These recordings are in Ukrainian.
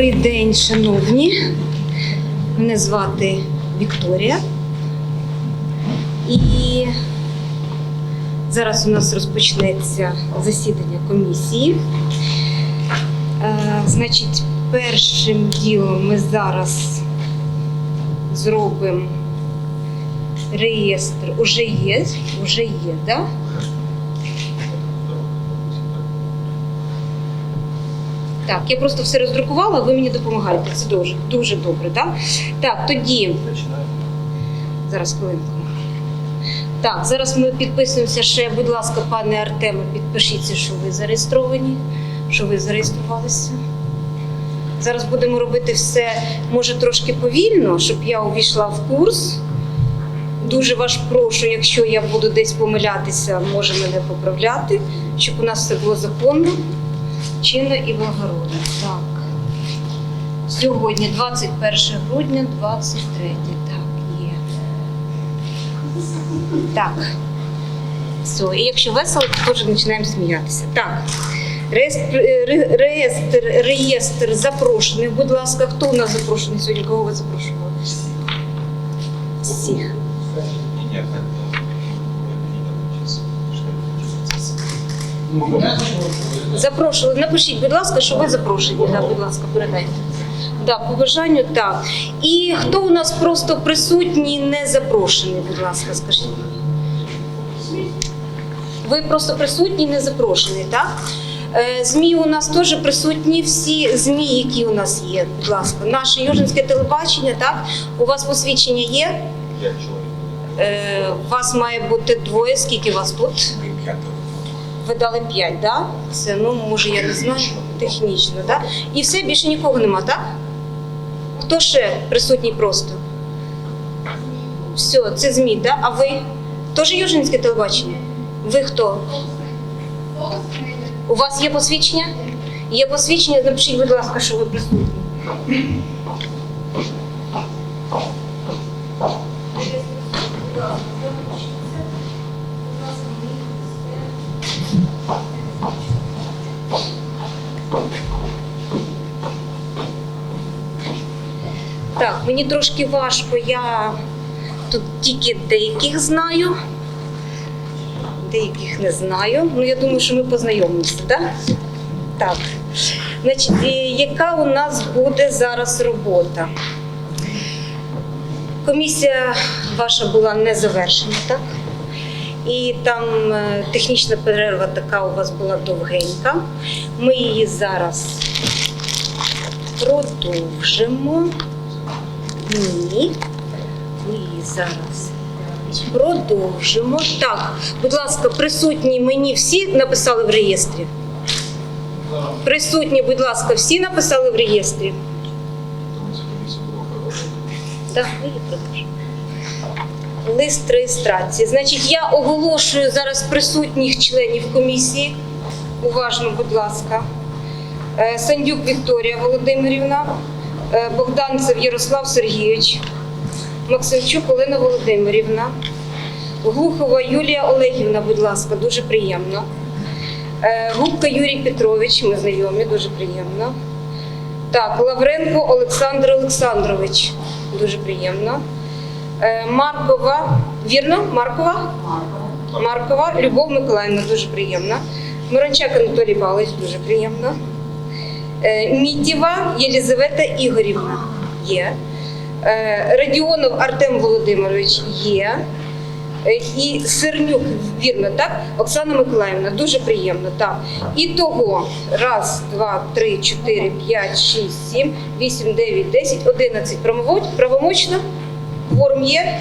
Добрий день, шановні. Мене звати Вікторія. І зараз у нас розпочнеться засідання комісії. Е, Значить, першим ділом ми зараз зробимо реєстр. Уже є, уже є, так? Да? Так, я просто все роздрукувала, ви мені допомагаєте. Це дуже, дуже добре, так? Так, тоді. Зараз хвилинку. Так, зараз ми підписуємося ще, будь ласка, пане Артеме, підпишіться, що ви зареєстровані, що ви зареєструвалися. Зараз будемо робити все, може, трошки повільно, щоб я увійшла в курс. Дуже вас прошу, якщо я буду десь помилятися, може мене поправляти, щоб у нас все було законно, чинно і благородно. Так. Сьогодні 21 грудня, 23. Так, є. Так. Все. І якщо весело, то теж починаємо сміятися. Так. Реєстр, ре- реєстр, реєстр запрошених. Будь ласка, хто у нас запрошений сьогодні? Кого ви запрошували? Всіх. Нет, это Запрошували. Напишіть, будь ласка, що ви запрошені. Да, будь ласка, передайте. Да, по бажанню так. І хто у нас просто присутній, не запрошений, будь ласка, скажіть. Ви просто присутній, не запрошений, так? Е, ЗМІ у нас теж присутні всі ЗМІ, які у нас є. Будь ласка, наше Южинське телебачення, так? У вас посвідчення є? Я человек. Е, вас має бути двоє. Скільки вас тут? Мы пятый. Ви дали 5, да? Це, ну, може, я не знаю, технічно, да? І все, більше нікого нема, так? Хто ще присутній просто? Все, це ЗМІ, да? А ви? Теж Южинське телебачення? Ви хто? У вас є посвідчення? Є посвідчення, напишіть, будь ласка, що ви присутні. Так, мені трошки важко, я тут тільки деяких знаю, деяких не знаю. Ну, я думаю, що ми познайомимося, так? Так. Значить, і яка у нас буде зараз робота? Комісія ваша була не завершена, так? І там е, технічна перерва така у вас була довгенька. Ми її зараз продовжимо. Ні. Ми зараз продовжимо. Так, будь ласка, присутні мені всі написали в реєстрі. Присутні, будь ласка, всі написали в реєстрі. Так, ви її продовжуємо. Лист реєстрації. Значить, я оголошую зараз присутніх членів комісії. Уважно, будь ласка. Е, Сандюк Вікторія Володимирівна, Богданцев Ярослав Сергійович, Максимчук Олена Володимирівна, Глухова Юлія Олегівна, будь ласка, дуже приємно. Е, Губка Юрій Петрович, ми знайомі, дуже приємно. Так, Лавренко Олександр Олександрович, дуже приємно. Е, Маркова, вірно? Маркова? Маркова Любов Миколаївна, дуже приємно. Мирончак Анатолій Павлович, дуже приємно. Е, Мітєва Єлізавета Ігорівна є. Е, Радіонов Артем Володимирович є. Е, І Сернюк, вірно, так? Оксана Миколаївна, дуже приємно. Так. І того раз, два, три, чотири, п'ять, шість, сім, вісім, дев'ять, десять, одинадцять. Правомо- Правомочно? Кворум є?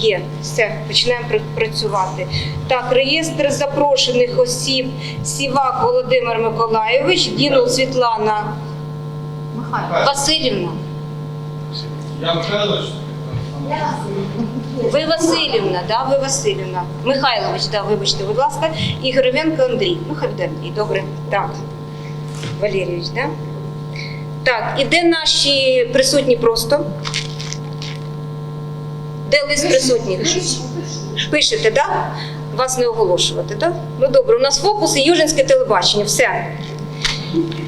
Є, все, починаємо працювати. Так, реєстр запрошених осіб Сівак Володимир Миколайович, Дінул Світлана Васильівна. Я Михайлович. Ви Васильівна, да, ви Васильівна. Михайлович, да, вибачте, будь ласка. І Гривенко Андрій. Ну, хай буде Андрій, добре. Так. Валерійович, да? Так, і де наші присутні просто? Де лист присутніх? Пишете, так? Вас не оголошувати, так? Ну добре, у нас фокус і Южинське телебачення. Все.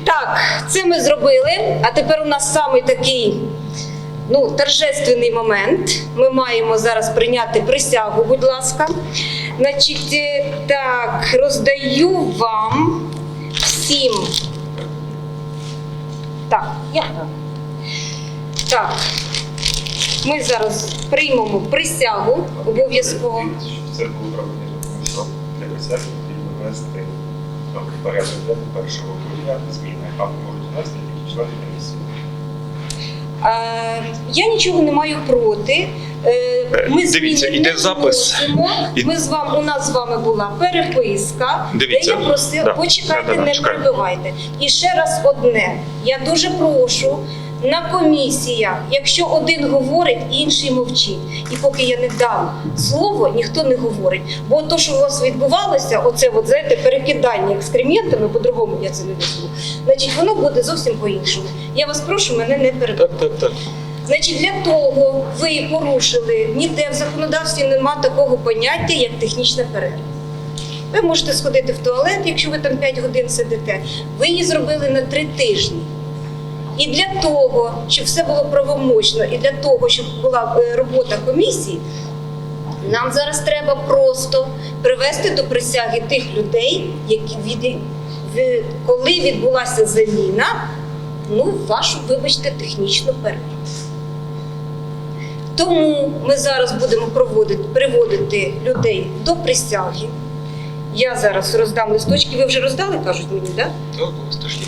Так, це ми зробили. А тепер у нас самий такий ну, торжественний момент. Ми маємо зараз прийняти присягу, будь ласка. Значить, е, так, роздаю вам всім. Так, я так. Так. Ми зараз приймемо присягу обов'язково. Це було правильно, тому що для присяги потрібно внести в порядок денний першого грудня зміни, а можуть внести тільки члени комісії. Я нічого не маю проти. Е, Ми Дивіться, іде запис. І- Ми з вами у нас з вами була переписка, Дивіться. де я просила, Да. почекайте, Да, да, да, не чекаю. перебивайте. І ще раз одне. Я дуже прошу. На комісіях, якщо один говорить, інший мовчить. І поки я не дам слово, ніхто не говорить. Бо то, що у вас відбувалося, оце от, знаєте, перекидання екскрементами, по-другому я це не візьму, значить, воно буде зовсім по-іншому. Я вас прошу мене не перебивати. Так, так, так. Значить, для того ви порушили ніде в законодавстві нема такого поняття, як технічна перерва. Ви можете сходити в туалет, якщо ви там 5 годин сидите. Ви її зробили на 3 тижні. І для того, щоб все було правомочно, і для того, щоб була е, робота комісії, нам зараз треба просто привести до присяги тих людей, які від, від- коли відбулася заміна, ну, вашу, вибачте, технічну перерву. Тому ми зараз будемо проводити, приводити людей до присяги. Я зараз роздам листочки. Ви вже роздали, кажуть мені, так? Да? Так, листочки.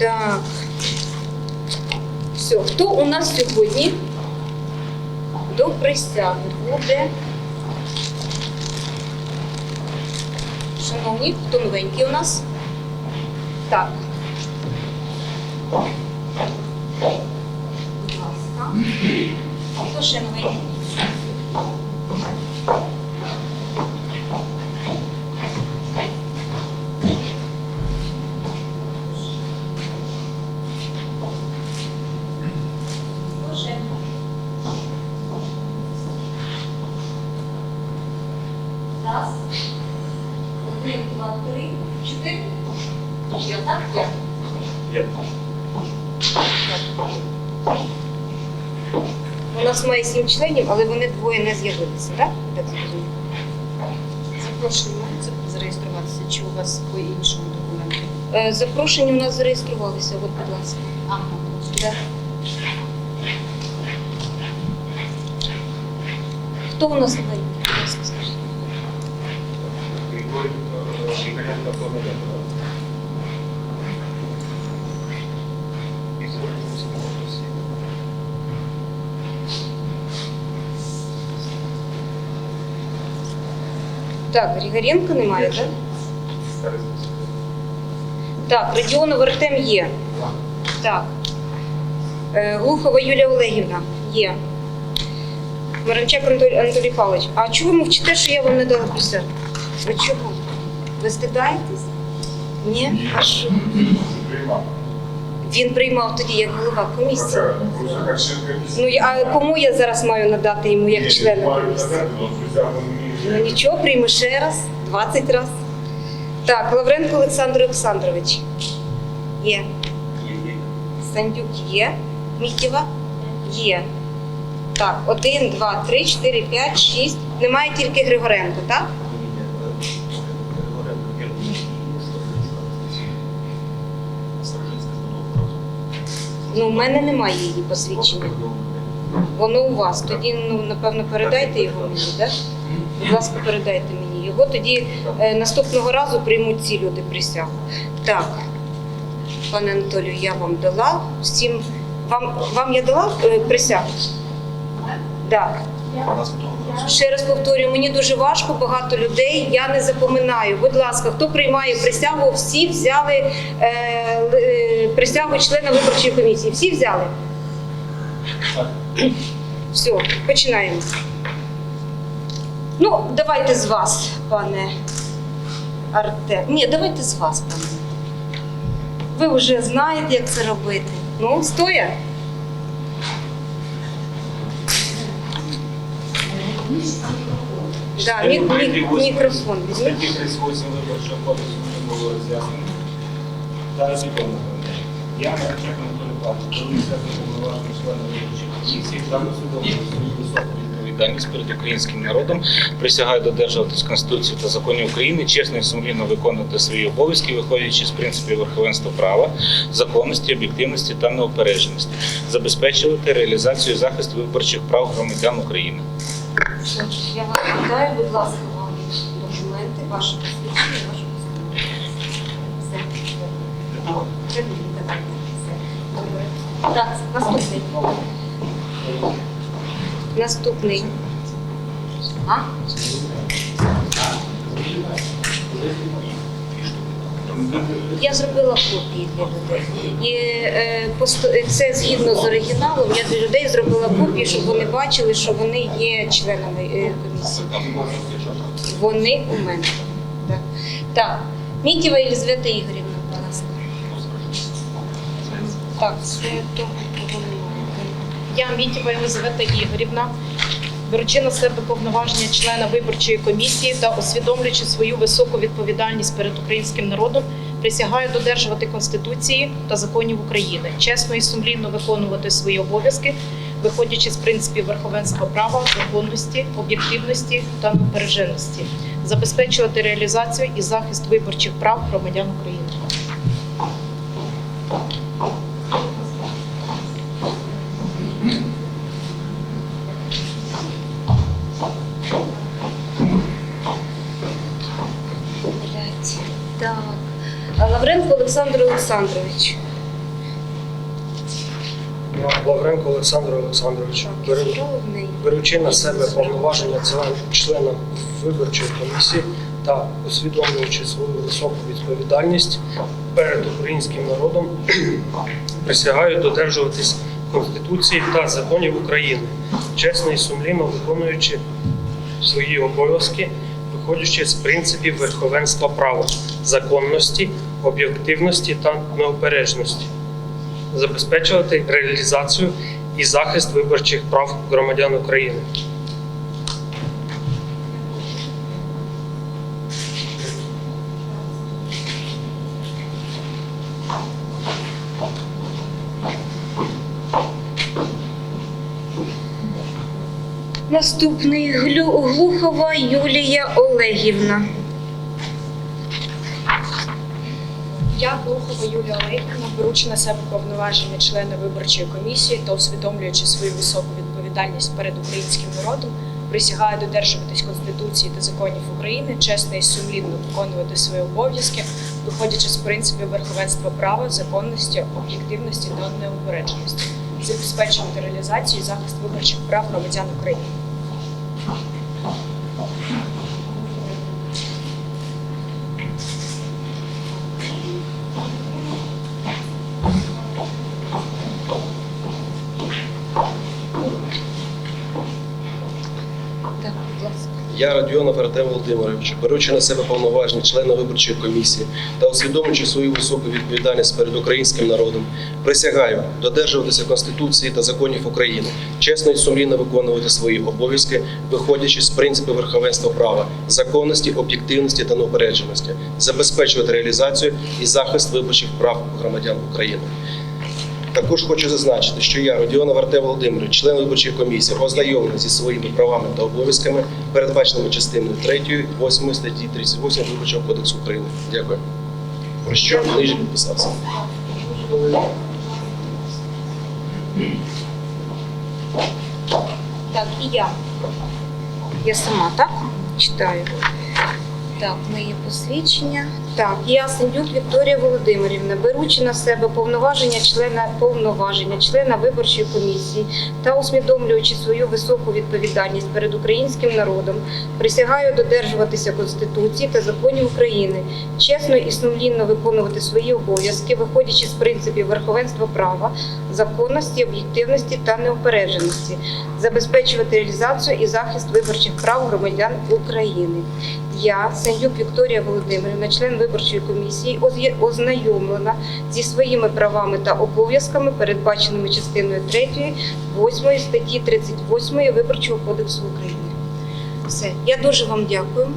Так. Все, хто у нас сьогодні до присяги буде? Шановні, хто новенький у нас? Так. Будь ласка. Хто ще новенький? Хто ще? Раз. Один, два, три, чотири. Я так? Я. Є. У нас має сім членів, але вони двоє не з'явилися, так? Так зрозуміло. Запрошення мається зареєструватися, чи у вас по іншому документу? Е, Запрошені у нас зареєструвалися, от, будь ласка. Ага, Да. Хто у нас новенький? Будь ласка, скажіть. Григорій, е, Планета, так? І звернемося до Росії. Так, Григоренко немає, так? Так, Радіонов Артем є. Так. Е, Глухова Юлія Олегівна є. Маранчак Анатолій, Павлович. А чого ви мовчите, що я вам не дала присягу? Ви чого? Ви стидаєтесь? Ні? А що? Він приймав тоді як голова комісії. Ну, а кому я зараз маю надати йому як члена комісії? Ну нічого, прийме ще раз, 20 раз. Так, Лавренко Олександр Олександрович. Є. Сандюк є. Мітєва? Є. Так, один, два, три, чотири, п'ять, шість. Немає тільки Григоренко, так? Ну, у мене немає її посвідчення. Воно у вас. Тоді, ну, напевно, передайте його мені, так? Будь ласка, передайте мені його. Тоді е, наступного разу приймуть ці люди присягу. Так, пане Анатолію, я вам дала всім. Вам, вам я дала е, присягу? Так. Ще раз повторюю, мені дуже важко, багато людей. Я не запоминаю. Будь ласка, хто приймає присягу, всі взяли е, е, присягу члена виборчої комісії. Всі взяли? Все, починаємо. Ну, давайте з вас, пане Артем. Ні, давайте з вас, пане. Ви вже знаєте, як це робити. Ну, стоя. Да, мі- мі- мікрофон візьміть. Статті 38 виборчого кодексу вже було роз'яснено. Зараз відомо. Я Марчак Анатолій Павлович, керуюся повноважним членом виборчої комісії та усвідомлюю свою високу відповідальність перед українським народом. Присягаю додержуватись Конституції та законів України, чесно і сумлінно виконувати свої обов'язки, виходячи з принципів верховенства права, законності, об'єктивності та неупередженості, забезпечувати реалізацію і захист виборчих прав громадян України. Я вас вітаю, будь ласка, вам документи, ваше посвідчення, ваше посвідчення. Все. Добре. Так, наступний. Наступний. А? Я зробила копії для людей. І е, це згідно з оригіналом. Я для людей зробила копії, щоб вони бачили, що вони є членами е, комісії. Вони у мене. Так. так. Мітєва Єлизавета Ігорівна, будь ласка. Так, це то. Я Мітєва Єлизавета Ігорівна, беручи на себе повноваження члена виборчої комісії та усвідомлюючи свою високу відповідальність перед українським народом, присягаю додержувати Конституції та законів України, чесно і сумлінно виконувати свої обов'язки, виходячи з принципів верховенства права, законності, об'єктивності та неупередженості, забезпечувати реалізацію і захист виборчих прав громадян України. Олександр Олександрович. Лавренко Олександр Олександрович, беру- беручи на себе повноваження члена виборчої комісії та усвідомлюючи свою високу відповідальність перед українським народом, присягаю додержуватись Конституції та законів України, чесно і сумлінно виконуючи свої обов'язки, виходячи з принципів верховенства права, законності, об'єктивності та неупередженості забезпечувати реалізацію і захист виборчих прав громадян України. Наступний Глухова Юлія Олегівна. Я Глухова Юлія Олегівна, беручи на себе повноваження члена виборчої комісії та усвідомлюючи свою високу відповідальність перед українським народом, присягаю додержуватись Конституції та законів України, чесно і сумлінно виконувати свої обов'язки, виходячи з принципів верховенства права, законності, об'єктивності та неупередженості, забезпечувати реалізацію і захист виборчих прав громадян України. Так, будь ласка. Я Радіонов Артем Володимирович, беручи на себе повноваження члена виборчої комісії та усвідомлюючи свою високу відповідальність перед українським народом, присягаю додержуватися Конституції та законів України, чесно і сумлінно виконувати свої обов'язки, виходячи з принципів верховенства права, законності, об'єктивності та неупередженості, забезпечувати реалізацію і захист виборчих прав громадян України. Також хочу зазначити, що я, Родіонов Артем Володимирович, член виборчої комісії, ознайомлений зі своїми правами та обов'язками, передбаченими частиною 3, 8 статті 38 Виборчого кодексу України. Дякую. Про що нижче підписався. Так, і я. Я сама, так? Читаю. Так, моє посвідчення. Так, я Сендюк Вікторія Володимирівна, беручи на себе повноваження члена повноваження члена виборчої комісії та усвідомлюючи свою високу відповідальність перед українським народом, присягаю додержуватися Конституції та законів України, чесно і сумлінно виконувати свої обов'язки, виходячи з принципів верховенства права, законності, об'єктивності та неупередженості, забезпечувати реалізацію і захист виборчих прав громадян України. Я, Сенюк Вікторія Володимирівна, член виборчої комісії, ознайомлена зі своїми правами та обов'язками, передбаченими частиною 3, 8 статті 38 Виборчого кодексу України. Все, я дуже вам дякую.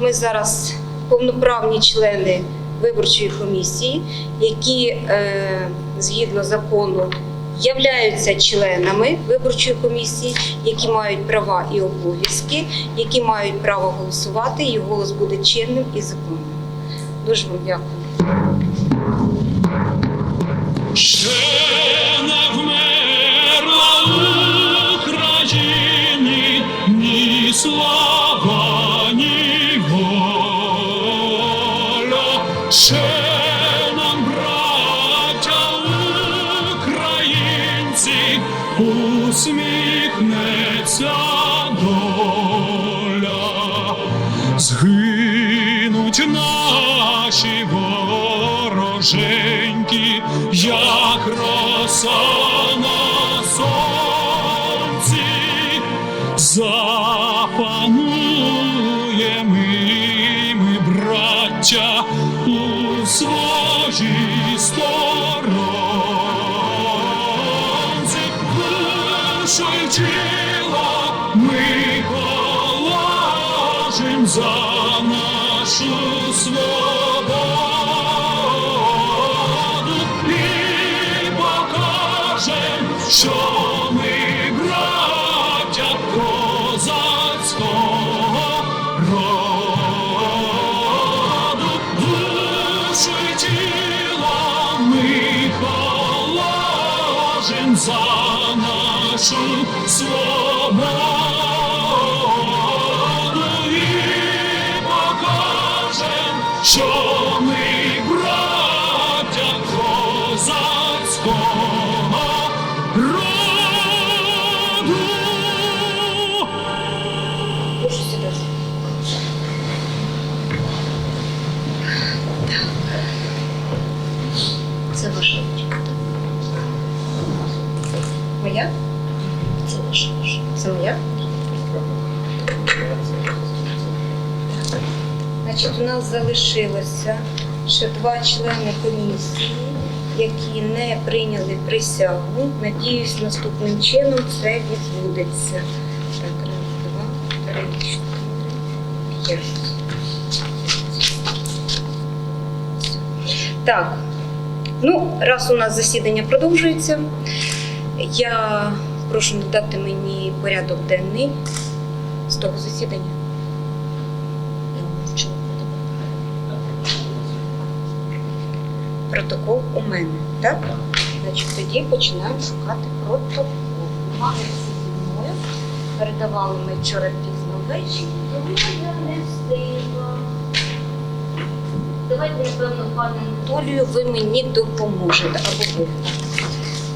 Ми зараз повноправні члени виборчої комісії, які е, згідно закону являються членами виборчої комісії, які мають права і обов'язки, які мають право голосувати, і голос буде чинним і законним. Дуже вам дякую. Ще браття, у своїй сторонці, душу тіло ми положим за нашу свободу залишилося ще два члени комісії, які не прийняли присягу. Надіюсь, наступним чином це відбудеться. Так, раз, два, три, чотири, п'ять. Так. Ну, раз у нас засідання продовжується, я прошу надати мені порядок денний з того засідання. Я вам вчора Протокол у мене, так? Значить, тоді починаємо шукати протокол. Мали зі мною. Передавали ми вчора пізно ввечері, тому я не встигла. Давайте, напевно, пане Анатолію, ви мені допоможете або ви.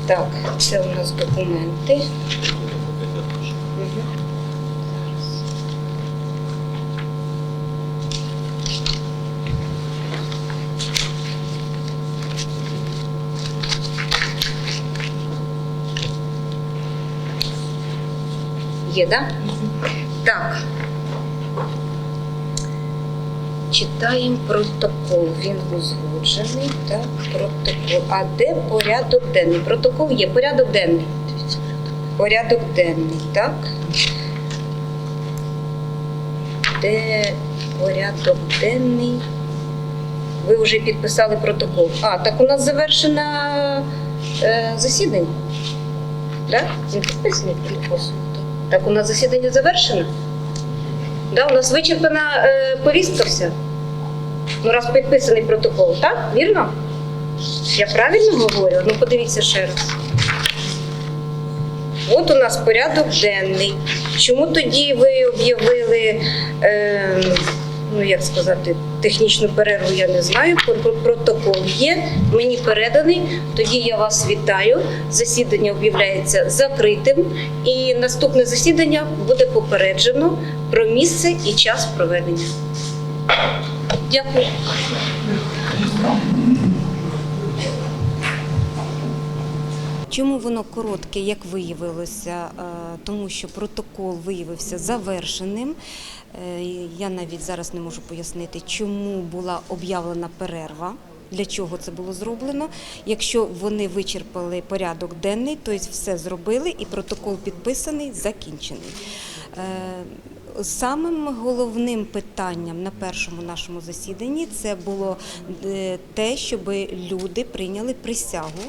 Так, це у нас документи. Є, так? Так. Читаємо протокол. Він узгоджений. Так, протокол. А де порядок денний? Протокол є. Порядок денний. Порядок денний, так? Де порядок денний? Ви вже підписали протокол. А, так у нас завершено е, засідання. Так? Він підписаний протокол. Так, у нас засідання завершено? Да, у нас вичерпана е, повістка вся. Ну, раз підписаний протокол, так? Вірно? Я правильно говорю? Ну подивіться ще раз. От у нас порядок денний. Чому тоді ви об'явили, е, ну як сказати, технічну перерву, я не знаю. Про- про- Протокол є, мені переданий. Тоді я вас вітаю. Засідання об'являється закритим, і наступне засідання буде попереджено про місце і час проведення. Дякую. Чому воно коротке, як виявилося? Е, Тому що протокол виявився завершеним. Е, Я навіть зараз не можу пояснити, чому була об'явлена перерва. для чого це було зроблено. Якщо вони вичерпали порядок денний, то все зробили і протокол підписаний, закінчений. Е, Самим головним питанням на першому нашому засіданні це було е, те, щоб люди прийняли присягу,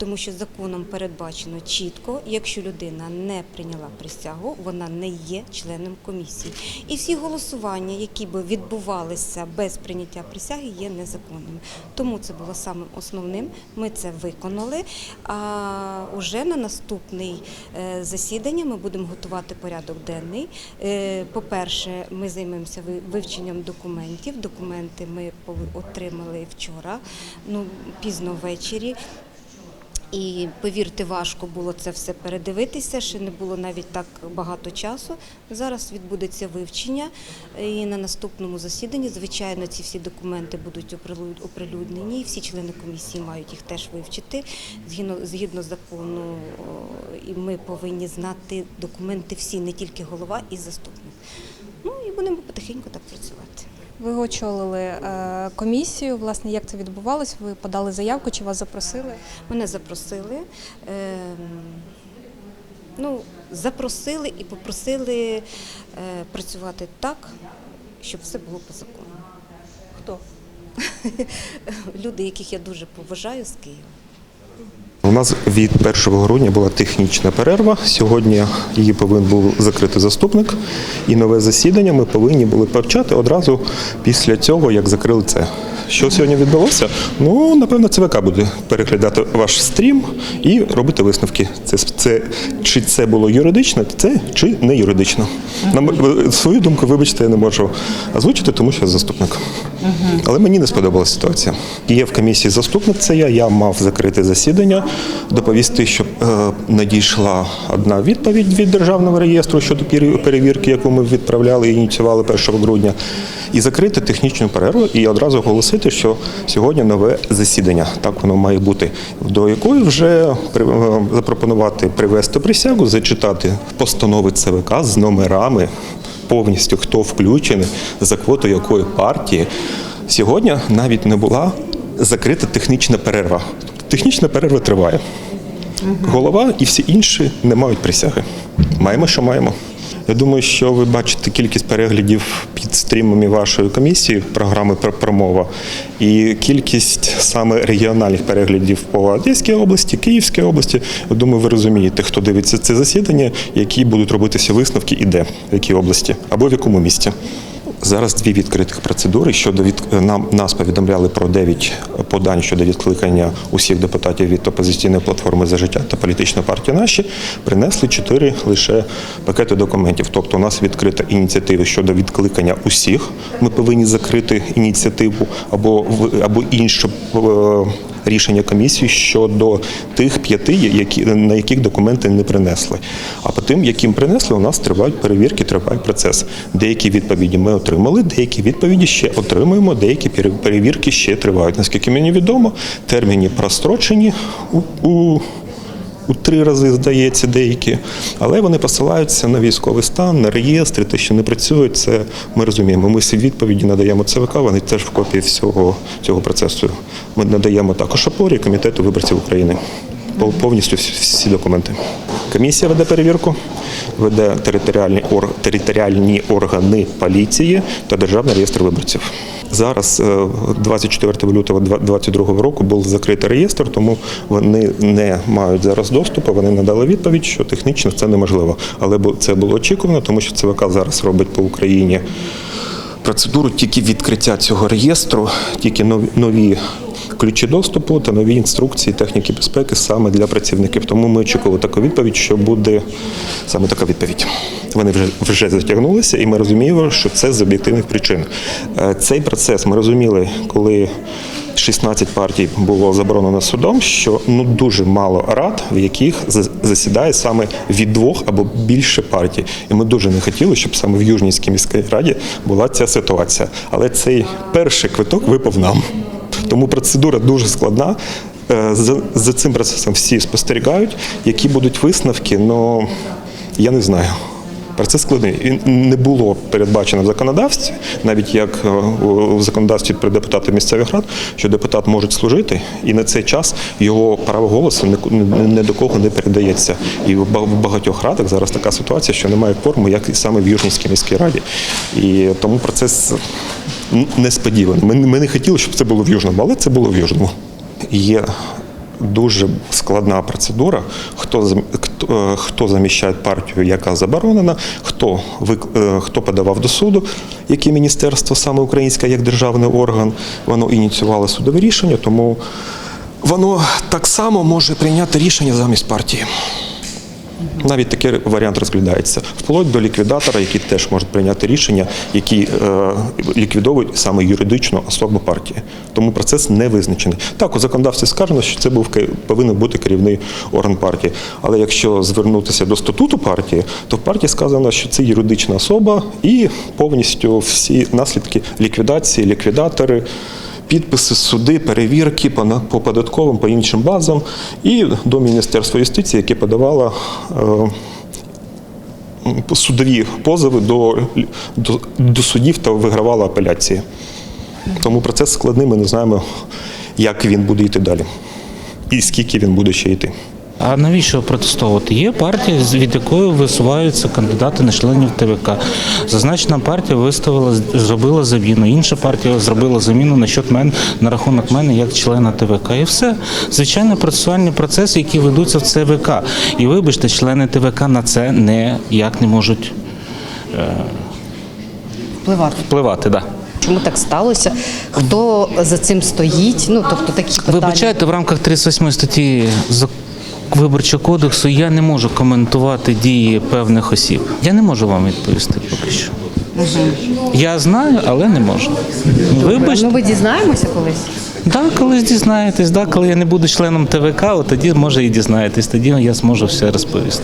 тому що законом передбачено чітко, якщо людина не прийняла присягу, вона не є членом комісії. І всі голосування, які би відбувалися без прийняття присяги, є незаконними. Тому це було самим основним. Ми це виконали. А вже на наступний е, засідання ми будемо готувати порядок денний. Е, По-перше, ми займемося вивченням документів. Документи ми отримали вчора, ну пізно ввечері. І повірте, важко було це все передивитися. Ще не було навіть так багато часу. Зараз відбудеться вивчення, і на наступному засіданні, звичайно, ці всі документи будуть оприлюднені. і Всі члени комісії мають їх теж вивчити. Згідно згідно закону, і ми повинні знати документи всі, не тільки голова і заступник. Ну і будемо потихеньку так працювати. Ви очолили е, комісію. Власне, як це відбувалось? Ви подали заявку, чи вас запросили? Мене запросили. Е, ну, запросили і попросили е, працювати так, щоб все було по закону. Хто? Люди, яких я дуже поважаю з Києва. У нас від 1 грудня була технічна перерва. Сьогодні її повинен був закрити заступник, і нове засідання ми повинні були почати одразу після цього, як закрили це. Що сьогодні відбулося? Ну, напевно, ЦВК буде переглядати ваш стрім і робити висновки. Це, це чи це було юридично, це чи не юридично. На свою думку, вибачте, я не можу озвучити, тому що я заступник. Але мені не сподобалася ситуація. Є в комісії заступник, це я. Я мав закрити засідання, доповісти, що е, надійшла одна відповідь від державного реєстру щодо перевірки, яку ми відправляли і ініціювали 1 грудня, і закрити технічну перерву і одразу оголосити, що сьогодні нове засідання. Так воно має бути, до якої вже е, запропонувати привести присягу, зачитати постанови ЦВК з номерами повністю хто включений, за квоту якої партії. Сьогодні навіть не була закрита технічна перерва. Технічна перерва триває. Голова і всі інші не мають присяги. Маємо, що маємо. Я думаю, що ви бачите кількість переглядів під стрімами вашої комісії, програми про промова, і кількість саме регіональних переглядів по Одеській області, Київській області. Я думаю, ви розумієте, хто дивиться це засідання, які будуть робитися висновки і де, в якій області або в якому місті. Зараз дві відкритих процедури щодо від нам нас повідомляли про дев'ять подань щодо відкликання усіх депутатів від опозиційної платформи за життя та політичної партії наші принесли чотири лише пакети документів. Тобто у нас відкрита ініціатива щодо відкликання усіх. Ми повинні закрити ініціативу або або інше е, рішення комісії щодо тих п'яти, які на яких документи не принесли. А по тим, яким принесли, у нас тривають перевірки, триває процес. Деякі відповіді ми отримали, деякі відповіді ще отримуємо, деякі пере- перевірки ще тривають. Наскільки мені відомо, терміни прострочені у. У три рази здається деякі, але вони посилаються на військовий стан, на реєстри, те, що не працюють, це ми розуміємо. Ми всі відповіді надаємо ЦВК, вони теж в копії всього цього процесу. Ми надаємо також опорі комітету виборців України. Пов- Повністю всі, документи. Комісія веде перевірку, веде територіальні, ор, територіальні органи поліції та Державний реєстр виборців. Зараз, е, 24 лютого 2022 року, був закритий реєстр, тому вони не мають зараз доступу. Вони надали відповідь, що технічно це неможливо. Але це було очікувано, тому що ЦВК зараз робить по Україні процедуру тільки відкриття цього реєстру, тільки нові, ключі доступу та нові інструкції техніки безпеки саме для працівників. Тому ми очікували таку відповідь, що буде саме така відповідь. Вони вже вже затягнулися, і ми розуміємо, що це з об'єктивних причин. Е, Цей процес ми розуміли, коли 16 партій було заборонено судом, що ну дуже мало рад, в яких засідає саме від двох або більше партій. І ми дуже не хотіли, щоб саме в Южнівській міській раді була ця ситуація. Але цей перший квиток випав нам. Тому процедура дуже складна. Е, За, за цим процесом всі спостерігають, які будуть висновки, ну я не знаю. Процес складний. Він не було передбачено в законодавстві, навіть як е, у законодавстві при депутатах місцевих рад, що депутат може служити, і на цей час його право голосу ні до кого не передається. І в багатьох радах зараз така ситуація, що немає форму, як і саме в Южнівській міській раді. І тому процес несподіваний. Ми не хотіли, щоб це було в Южному, але це було в Южному. Є дуже складна процедура, хто, хто, е, хто заміщає партію, яка заборонена, хто, е, хто подавав до суду, яке міністерство, саме українське, як державний орган, воно ініціювало судове рішення, тому воно так само може прийняти рішення замість партії. Навіть такий варіант розглядається вплоть до ліквідатора, який теж може прийняти рішення, які е, ліквідовують саме юридичну особу партії. Тому процес не визначений. Так, у законодавстві сказано, що це був повинен бути керівний орган партії. Але якщо звернутися до статуту партії, то в партії сказано, що це юридична особа і повністю всі наслідки ліквідації, ліквідатори. Підписи, суди, перевірки по, по податковим, по іншим базам і до Міністерства юстиції, яке подавало е, судові позови до, до, до судів та вигравало апеляції. Тому процес складний, ми не знаємо, як він буде йти далі. І скільки він буде ще йти. А навіщо протестовувати? Є партія, від якої висуваються кандидати на членів ТВК. Зазначена партія виставила, зробила заміну. Інша партія зробила заміну на счет мене на рахунок мене як члена ТВК. І все. Звичайно, процесуальні процеси, які ведуться в ЦВК. І вибачте, члени ТВК на це ніяк не можуть Впливати. впливати. Да. Чому так сталося? Хто за цим стоїть? Ну тобто такі питання. Вибачайте, в рамках 38 статті Зак- Виборчого кодексу я не можу коментувати дії певних осіб. Я не можу вам відповісти поки що. Я знаю, але не можу. Вибачте, Ну, ми дізнаємося колись. да, колись дізнаєтесь, да, коли я не буду членом ТВК, от тоді може і дізнаєтесь, тоді я зможу все розповісти.